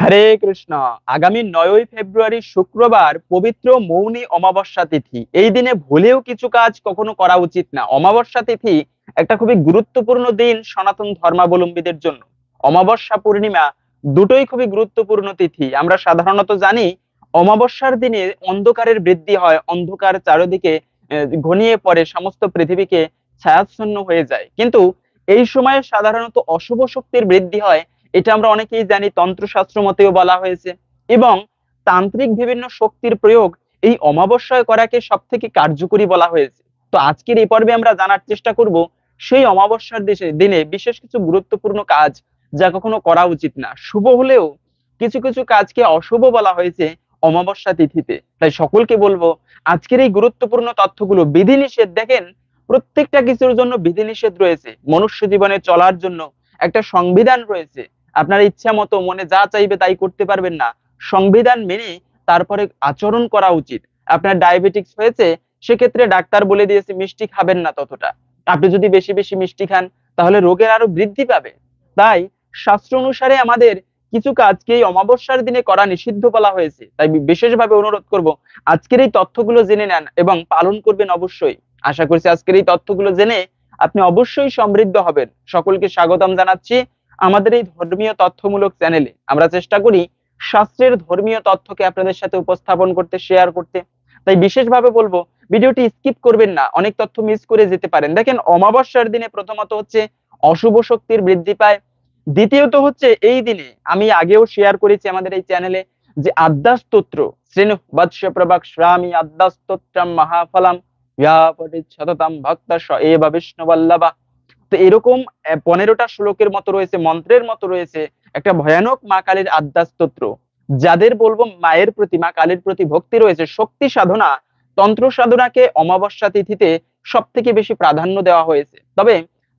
হরে কৃষ্ণ। আগামী নয়ই ফেব্রুয়ারি শুক্রবার পবিত্র মৌনী অমাবস্যা তিথি। এই দিনে ভুলেও কিছু কাজ কখনো করা উচিত না। অমাবস্যা তিথি একটা খুবই গুরুত্বপূর্ণ দিন সনাতন ধর্মাবলম্বীদের জন্য। অমাবস্যা পূর্ণিমা দুটোই খুবই গুরুত্বপূর্ণ তিথি। আমরা সাধারণত জানি, অমাবস্যার দিনে অন্ধকারের বৃদ্ধি হয়, অন্ধকার চারিদিকে ঘনিয়ে পড়ে, সমস্ত পৃথিবীকে ছায়াচ্ছন্ন হয়ে যায়। কিন্তু এই সময়ে সাধারণত অশুভ শক্তির বৃদ্ধি হয় এটা আমরা অনেকেই জানি, তন্ত্রশাস্ত্র মতেও বলা হয়েছে। এবং তান্ত্রিক বিভিন্ন শক্তির প্রয়োগ এই অমাবস্যায় করাকে সব থেকে কার্যকরী বলা হয়েছে। তো আজকের এই পর্বে আমরা জানার চেষ্টা করব, সেই অমাবস্যার দেশে, দিনে বিশেষ কিছু গুরুত্বপূর্ণ কাজ যা কখনো করা উচিত না। শুভ হলেও কিছু কিছু কাজকে অশুভ বলা হয়েছে অমাবস্যা তিথিতে। তাই সকলকে বলব, আজকের এই গুরুত্বপূর্ণ তথ্যগুলো বিধিনিষেধ, দেখেন, প্রত্যেকটা কিছুর জন্য বিধিনিষেধ রয়েছে। মনুষ্য জীবনে চলার জন্য একটা সংবিধান রয়েছে। আপনার ইচ্ছা মতো মনে যা চাইবে তাই করতে পারবেন না। সংবিধান মেনে তারপরে আচরণ করা উচিত। আপনার ডায়াবেটিক্স হয়েছে, সেক্ষেত্রে ডাক্তার বলে দিয়েছে, মিষ্টি খাবেন না ততটা। আপনি যদি বেশি বেশি মিষ্টি খান, তাহলে রোগের আরও বৃদ্ধি পাবে। তাই শাস্ত্র অনুসারে আমাদের কিছু কাজকে এই অমাবস্যার দিনে করা নিষিদ্ধ বলা হয়েছে। তাই বিশেষভাবে অনুরোধ করব, আজকের এই তথ্যগুলো জেনে নেন এবং পালন করবেন অবশ্যই। আশা করছি আজকের এই তথ্যগুলো জেনে আপনি অবশ্যই সমৃদ্ধ হবেন। সকলকে স্বাগতম জানাচ্ছি। আমাদের এই ধর্মীয় তথ্যমূলক চ্যানেলে আমরা চেষ্টা করি শাস্ত্রের ধর্মীয় তথ্যকে আপনাদের সাথে উপস্থাপন করতে শেয়ার করতে। তাই বিশেষভাবে বলব, ভিডিওটি স্কিপ করবেন না, অনেক তথ্য মিস করে যেতে পারেন। দেখেন, অমাবস্যার দিনে প্রথমত হচ্ছে অশুভ শক্তির বৃদ্ধি পায়, দ্বিতীয়ত হচ্ছে এই দিনে আমি আগেও শেয়ার করেছি আমাদের এই চ্যানেলে যে আদ্যাস্তোত্র, শ্রেণু বৎস প্রভাক শ্রামি আদ্যাস্তোত্রম মহাফলাম সততম ভক্ত স এব বিষ্ণুবল্লভা। তো এরকম পনেরোটা শ্লোকের মতো রয়েছে, মন্ত্রের মতো রয়েছে, একটা ভয়ানক মা কালীর আদ্যাস্তোত্র যাদের বলব মায়ের প্রতি, মা কালীর প্রতি ভক্তি রয়েছে, শক্তি সাধনা, তন্ত্র সাধনাকে অমাবস্যা তিথিতে সব থেকে বেশি প্রাধান্য দেওয়া হয়েছে। তবে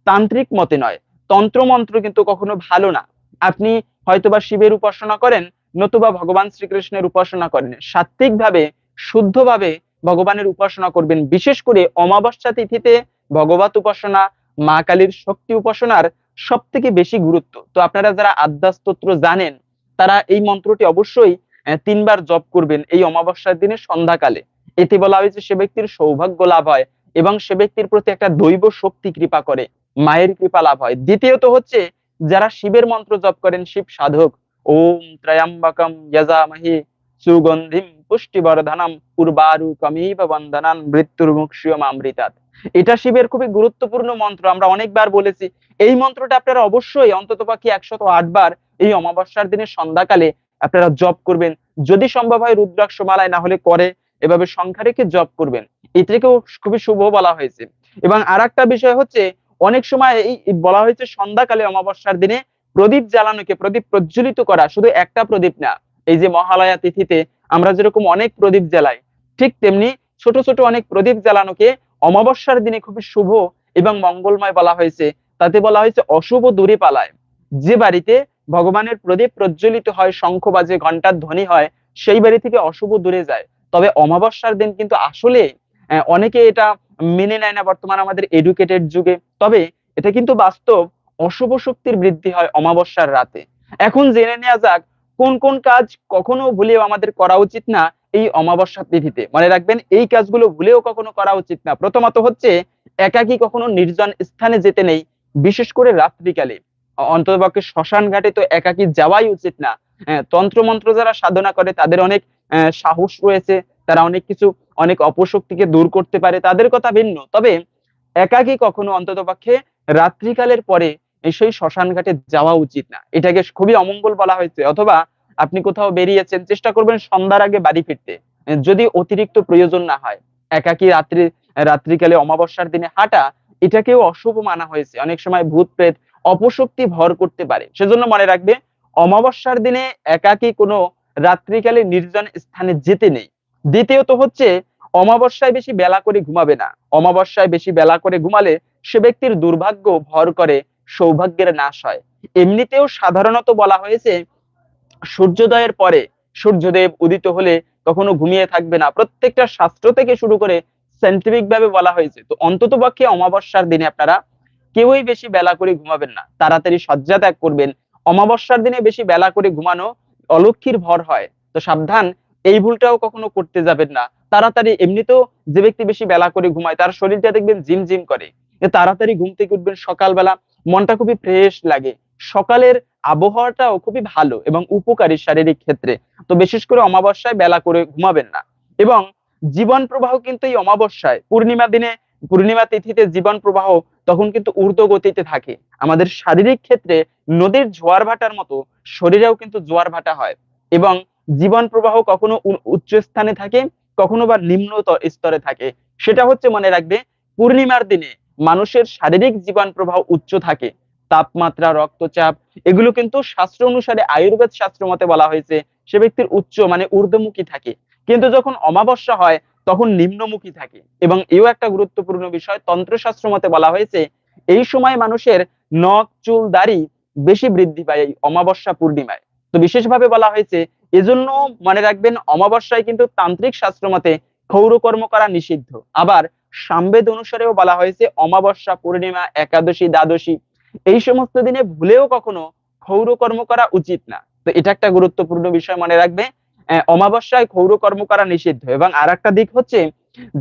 তান্ত্রিক মতে নয়, তন্ত্র মন্ত্র কিন্তু কখনো ভালো না। আপনি হয়তোবা শিবের উপাসনা করেন, নতুবা ভগবান শ্রীকৃষ্ণের উপাসনা করেন। সাত্বিক ভাবে শুদ্ধভাবে ভগবানের উপাসনা করবেন। বিশেষ করে অমাবস্যা তিথিতে ভগবত উপাসনা মা কালীর শক্তি উপাসনার সব থেকে বেশি গুরুত্ব। তো আপনারা যারা আদ্যাস্তোত্র জানেন, তারা এই মন্ত্রটি অবশ্যই তিনবার জপ করবেন এই অমাবস্যার দিনে সন্ধ্যাকালে। এতে বলা হয়েছে সে ব্যক্তির সৌভাগ্য লাভ হয় এবং সে ব্যক্তির প্রতি একটা দৈব শক্তি কৃপা করে, মায়ের কৃপা লাভ হয়। দ্বিতীয়ত হচ্ছে, যারা শিবের মন্ত্র জপ করেন, শিব সাধক, ওম ত্রয়ম্বকম যজামহি সুগন্ধিম পুষ্টিবর্ধনম পূর্বারু কমিব বন্দনান মৃত্যুর মুক্ষিয়মামৃতাৎ এটা শিবের খুবই গুরুত্বপূর্ণ মন্ত্র, আমরা অনেকবার বলেছি। এই মন্ত্রটা আপনারা অবশ্যই অন্ততপক্ষে একশত আট বার এই অমাবস্যার দিনে সন্ধ্যাকালে আপনারা জপ করবেন। যদি সম্ভব হয় রুদ্রাক্ষ মালায় না হলে করে এভাবে সংখ্যা রেখে জপ করবেন। এটাকেও খুবই শুভ বলা হয়েছে। এবং আর বিষয় হচ্ছে, অনেক সময় এই বলা হয়েছে সন্ধ্যাকালে অমাবস্যার দিনে প্রদীপ জ্বালানোকে, প্রদীপ প্রজ্বলিত করা শুধু একটা প্রদীপ না। এই যে মহালয়া তিথিতে আমরা যেরকম অনেক প্রদীপ জ্বালাই, ঠিক তেমনি ছোট ছোট অনেক প্রদীপ জ্বালানোকে অমাবস্যার দিনে খুবই শুভ এবং মঙ্গলময় বলা হয়েছে। তাতে বলা হয়েছে অশুভ দূরে পালায় যে বাড়িতে ভগবানের প্রদীপ প্রজ্বলিত হয়, শঙ্খ বাজে ঘণ্টার ধ্বনি হয়, সেই বাড়ি থেকে অশুভ দূরে যায়। তবে অমাবস্যার দিন কিন্তু আসলে অনেকে এটা মেনে নেয় না বর্তমান আমাদের এডুকেটেড যুগে। তবে এটা কিন্তু বাস্তব, অশুভ শক্তির বৃদ্ধি হয় অমাবস্যার রাতে। এখন জেনে নেওয়া যাক, কোন কোন কাজ কখনো ভুলেও আমাদের করা উচিত না এই অমাবস্যা তিথিতে। মনে রাখবেন এই কাজগুলো ভুলেও কখনো করা উচিত না। প্রথমত হচ্ছে একাকী কখনো নির্জন স্থানে যেতে নেই বিশেষ করে রাত্রিকালে। অন্ততপক্ষে শ্মশান ঘাটে তো একাকী যাওয়াই উচিত না। আহ, তন্ত্রমন্ত্র যারা সাধনা করে তাদের অনেক সাহস রয়েছে। তারা অনেক কিছু অনেক অপশক্তিকে দূর করতে পারে তাদের কথা ভিন্ন। তবে একাকী কখনো অন্ততপক্ষে রাত্রিকালের পরে সেই শ্মশান ঘাটে যাওয়া উচিত না। এটাকে খুবই অমঙ্গল বলা হয়েছে। অথবা আপনি কোথাও বেরিয়েছেন, চেষ্টা করবেন সন্ধ্যার আগে বাড়ি ফিরতে। যদি অতিরিক্ত প্রয়োজন না হয়। একাকী রাত্রি, রাত্রিকালে অমাবস্যার দিনে হাঁটা, এটাকেও অশুভ মানা হয়েছে। অনেক সময় ভূত প্রেত অপশক্তি ভর করতে পারে। সেজন্য মনে রাখবে, অমাবস্যার দিনে একাকী কোনো রাত্রিকালে নির্জন স্থানে যেতে নেই। দ্বিতীয়ত হচ্ছে, অমাবস্যায় বেশি বেলা করে ঘুমাবে না। অমাবস্যায় বেশি বেলা করে ঘুমালে সে ব্যক্তির দুর্ভাগ্য ভর করে, সৌভাগ্যের নাশ হয়। এমনিতেও সাধারণত বলা হয়েছে সূর্যোদয়ের পরে সূর্যদেব উদিত হলে কখনো ঘুমিয়ে থাকবে না। প্রত্যেকটা শাস্ত্র থেকে শুরু করে সাইন্টিফিক ভাবে বলা হয়েছে। তো অন্তত পক্ষে অমাবস্যার দিনে আপনারা কেউই বেশি বেলা করে ঘুমাবেন না। তাড়াতাড়ি শয্যা ত্যাগ করবেন। অমাবস্যার দিনে বেশি বেলা করে ঘুমানো অলক্ষীর ভর হয়। তো সাবধান, এই ভুলটাও কখনো করতে যাবেন না। তাড়াতাড়ি এমনিতেও যে ব্যক্তি বেশি বেলা করে ঘুমায়, তার শরীরটা দেখবেন জিম জিম করে তাড়াতাড়ি ঘুম থেকে উঠবেন সকালবেলা। মনটা খুবই ফ্রেশ লাগে। সকালের আবহাওয়াটাও খুবই ভালো এবং উপকারী শারীরিক ক্ষেত্রে। তো বিশেষ করে অমাবস্যায় বেলা করে ঘুমাবেন না। এবং জীবন প্রবাহ কিন্তু এই অমাবস্যায়, পূর্ণিমা দিনে পূর্ণিমা তিথিতে জীবন প্রবাহ তখন কিন্তু ঊর্ধ্ব গতিতে থাকে। আমাদের শারীরিক ক্ষেত্রে নদীর জোয়ার ভাটার মতো শরীরেও কিন্তু জোয়ার ভাটা হয় এবং জীবন প্রবাহ কখনো উচ্চ স্থানে থাকে, কখনো বা নিম্ন স্তরে থাকে। সেটা হচ্ছে মনে রাখবে, পূর্ণিমার দিনে মানুষের শারীরিক জীবন প্রবাহ উচ্চ থাকে। তাপমাত্রা, রক্তচাপ, এগুলো কিন্তু শাস্ত্র অনুসারে আয়ুর্বেদ শাস্ত্র মতে বলা হয়েছে, সে ব্যক্তির উচ্চ মানে ঊর্ধ্বমুখী থাকে। কিন্তু যখন অমাবস্যা হয়, তখন নিম্নমুখী থাকে। এবং এও একটা গুরুত্বপূর্ণ বিষয়, তন্ত্রশাস্ত্র মতে বলা হয়েছে, এই সময় মানুষের নখ, চুল, দাড়ি বেশি বৃদ্ধি পায় এই অমাবস্যা পূর্ণিমায়। তো বিশেষভাবে বলা হয়েছে, এজন্য মনে রাখবেন, অমাবস্যায় কিন্তু তান্ত্রিক শাস্ত্র মতে ক্ষৌর কর্ম করা নিষিদ্ধ। আবার সামবেদ অনুসারেও বলা হয়েছে, অমাবস্যা পূর্ণিমা, একাদশী, দ্বাদশী এই সমস্ত দিনে ভুলেও কখনো ক্ষৌর কর্ম করা উচিত না। তো এটা একটা গুরুত্বপূর্ণ বিষয় মনে রাখবে। অমাবস্যায় ক্ষৌর কর্ম করা নিষিদ্ধ। এবং আর একটা দিক হচ্ছে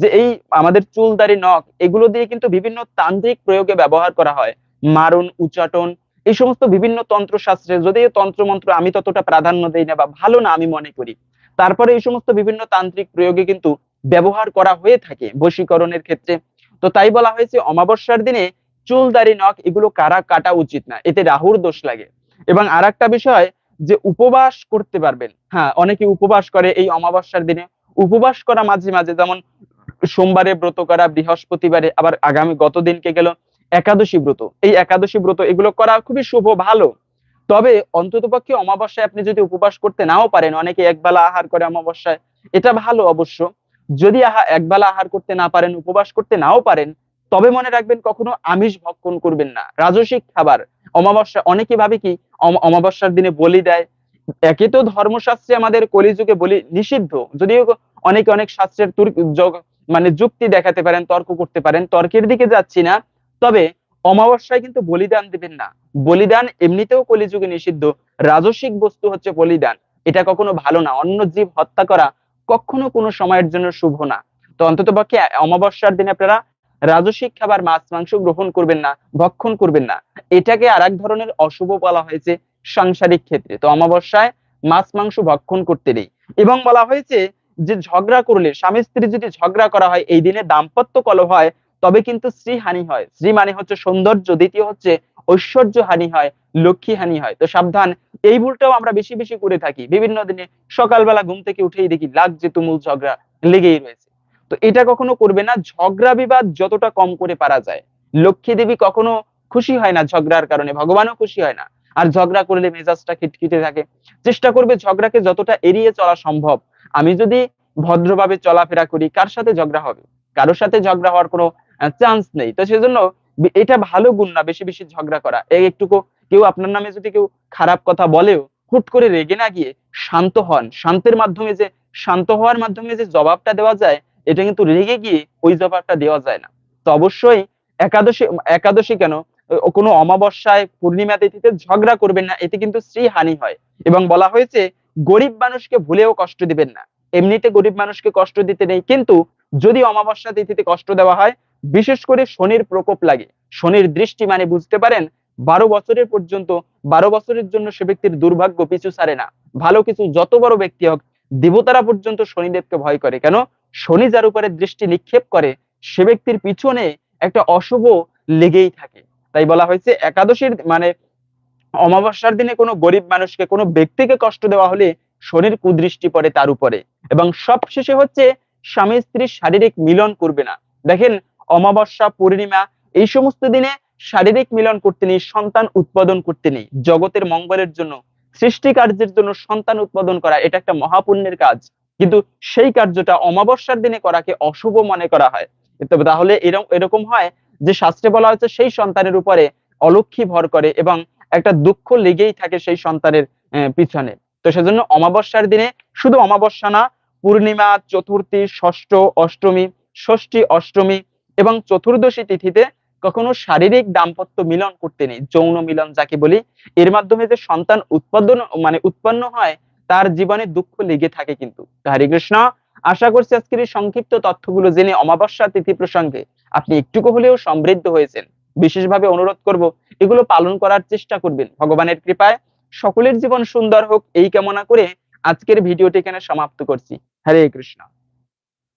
যে এই আমাদের চুলদারি, নখ, এগুলো দিয়ে কিন্তু বিভিন্ন তান্ত্রিক প্রয়োগে ব্যবহার করা হয়। মারণ, উচাটন, এই সমস্ত বিভিন্ন তন্ত্র শাস্ত্রে যদিও তন্ত্র মন্ত্র আমি ততটা প্রাধান্য দেই না বা ভালো না আমি মনে করি। তারপরে এই সমস্ত বিভিন্ন তান্ত্রিক প্রয়োগে কিন্তু ব্যবহার করা হয়ে থাকে বশীকরণের ক্ষেত্রে। তো তাই বলা হয়েছে, অমাবস্যার দিনে চুল দাড়ি নখ, এগুলো কারা কাটা উচিত না। এতে রাহুর দোষ লাগে। এবং আর বিষয় যে উপবাস করতে পারবেন। হ্যাঁ অনেকে উপবাস করে এই অমাবস্যার দিনে। উপবাস করা মাঝে মাঝে যেমন সোমবারে ব্রত করা, বৃহস্পতিবারে আবার আগামী গত দিনকে গেল একাদশী ব্রত। এই একাদশী ব্রত, এগুলো করা খুবই শুভ, ভালো। তবে অন্ততপক্ষে অমাবস্যায় আপনি যদি উপবাস করতে নাও পারেন, অনেকে একবেলা আহার করে অমাবস্যায়, এটা ভালো অবশ্য। যদি আহা একবেলা আহার করতে না পারেন, উপবাস করতে নাও পারেন তবে মনে রাখবেন কখনো আমিষ ভক্ষণ করবেন না। রাজসিক খাবার অমাবস্যা অনেকে ভাবে কি অমাবস্যার দিনে বলি দেয়। একে তো ধর্মশাস্ত্রে আমাদের কলিযুগে বলি নিষিদ্ধ। যদিও অনেকে অনেক শাস্ত্রের তুর- মানে যুক্তি দেখাতে পারেন, তর্ক করতে পারেন, তর্কের দিকে যাচ্ছি না। তবে অমাবস্যায় কিন্তু বলিদান দিবেন না। বলিদান এমনিতেও কলিযুগে নিষিদ্ধ। রাজসিক বস্তু হচ্ছে বলিদান। এটা কখনো ভালো না। অন্য জীব হত্যা করা কখনো কোনো সময়ের জন্য শুভ না। তো অন্তত পক্ষে অমাবস্যার দিনে আপনারা রাজসিক খাবার মাছ, মাংস গ্রহণ করবেন না, ভক্ষণ করবেন না। এটাকে আর ধরনের অশুভ বলা হয়েছে সাংসারিক ক্ষেত্রে। তো অমাবস্যায় মাছ, মাংস ভক্ষণ করতে নেই। এবং বলা হয়েছে যে ঝগড়া করলে, স্বামী স্ত্রী যদি ঝগড়া করা হয়, এই দিনে দাম্পত্য কলহ হয়, তবে কিন্তু স্ত্রী হানি হয়। স্ত্রী মানে হচ্ছে সৌন্দর্য, দ্বিতীয় হচ্ছে ঐশ্বর্য হানি হয় লক্ষ্মী হানি হয়। তো সাবধান, এই ভুলটাও আমরা বেশি বেশি করে থাকি। বিভিন্ন দিনে সকালবেলা ঘুম থেকে উঠেই দেখি লাগ যে তুমুল ঝগড়া লেগেই রয়েছে। তো এটা কখনো করবে না। ঝগড়া বিবাদ যতটা কম করে পারা যায়। লক্ষ্মী দেবী কখনো খুশি হয় না ঝগড়ার কারণে, ভগবানও খুশি হয় না। আর ঝগড়া করলে মেজাজটা খিটখিটে থাকে। চেষ্টা করবে ঝগড়াকে যতটা এড়িয়ে চলা সম্ভব। আমি যদি ভদ্রভাবে চলাফেরা করি, কার সাথে ঝগড়া হবে? কারোর সাথে ঝগড়া হওয়ার কোনো চান্স নেই। তো সেজন্য এটা ভালো গুণ না, বেশি বেশি ঝগড়া করা। এই একটুকু কেউ আপনার নামে যদি কেউ খারাপ কথা বলেও, হুট করে রেগে না গিয়ে শান্ত হন। শান্তের মাধ্যমে যে, শান্ত হওয়ার মাধ্যমে যে জবাবটা দেওয়া যায় এটা কিন্তু রেগে গিয়ে ওই জবাবটা দেওয়া যায় না। তো অবশ্যই একাদশী একাদশী কেন? কোনো অমাবস্যায় পূর্ণিমা তিথিতে ঝগড়া করবেন না, এতে কিন্তু স্ত্রী হানি হয়। এবং বলা হয়েছে, গরিব মানুষকে ভুলেও কষ্ট দিবেন না। এমনিতে গরিব মানুষকে কষ্ট দিতে নেই, কিন্তু যদি অমাবস্যা তিথিতে কষ্ট দেওয়া হয়, বিশেষ করে শনির প্রকোপ লাগে। শনির দৃষ্টি মানে বুঝতে পারেন, বারো বছরের পর্যন্ত, বারো বছরের জন্য সে ব্যক্তির দুর্ভাগ্য পিছু ছাড়ে না। ভালো কিছু যত বড় ব্যক্তি হোক, দেবতারা পর্যন্ত শনিদেবকে ভয় করে। কেন? শনি যার উপরে দৃষ্টি নিক্ষেপ করে, সে ব্যক্তির পিছনে একটা অশুভ লেগেই থাকে। তাই বলা হয়েছে, একাদশীর মানে অমাবস্যার দিনে কোনো গরিব মানুষকে, কোনো ব্যক্তিকে কষ্ট দেওয়া হলে শনির কুদৃষ্টি পড়ে তার উপরে। এবং সবশেষে হচ্ছে, স্বামী স্ত্রীর শারীরিক মিলন করবে না। দেখেন, অমাবস্যা, পূর্ণিমা, এই সমস্ত দিনে শারীরিক মিলন করতে নেই, সন্তান উৎপাদন করতে নেই। জগতের মঙ্গলের জন্য সৃষ্টি কার্যের জন্য সন্তান উৎপাদন করা, এটা একটা মহাপুণ্যের কাজ। কিন্তু সেই কার্যটা অমাবস্যার দিনে করাকে অশুভ মনে করা হয়। তবে তাহলে এরকম হয় যে শাস্ত্রে বলা হচ্ছে সেই সন্তানের উপরে অলক্ষী ভর করে এবং একটা দুঃখ লেগেই থাকে সেই সন্তানের পিছনে। তো সেজন্য অমাবস্যার দিনে শুধু অমাবস্যা না, পূর্ণিমা, চতুর্থী, ষষ্ঠ, অষ্টমী, ষষ্ঠী, অষ্টমী এবং চতুর্দশী তিথিতে কখনো শারীরিক দাম্পত্য মিলন করতে নেই, যৌন মিলন যাকে বলি। এর মাধ্যমে যে সন্তান উৎপাদন মানে উৎপন্ন হয় তার জীবনে দুঃখ লেগে থাকে কিন্তু। হরে কৃষ্ণ, আশা করছি আজকের এই সংক্ষিপ্ত তথ্যগুলো জেনে অমাবস্যা তিথি প্রসঙ্গে আপনি একটুকু হলেও সমৃদ্ধ হয়েছেন। বিশেষভাবে অনুরোধ করব, এগুলো পালন করার চেষ্টা করবেন। ভগবানের কৃপায় সকলের জীবন সুন্দর হোক, এই কামনা করে আজকের ভিডিওটি এখানে সমাপ্ত করছি। হরে কৃষ্ণ।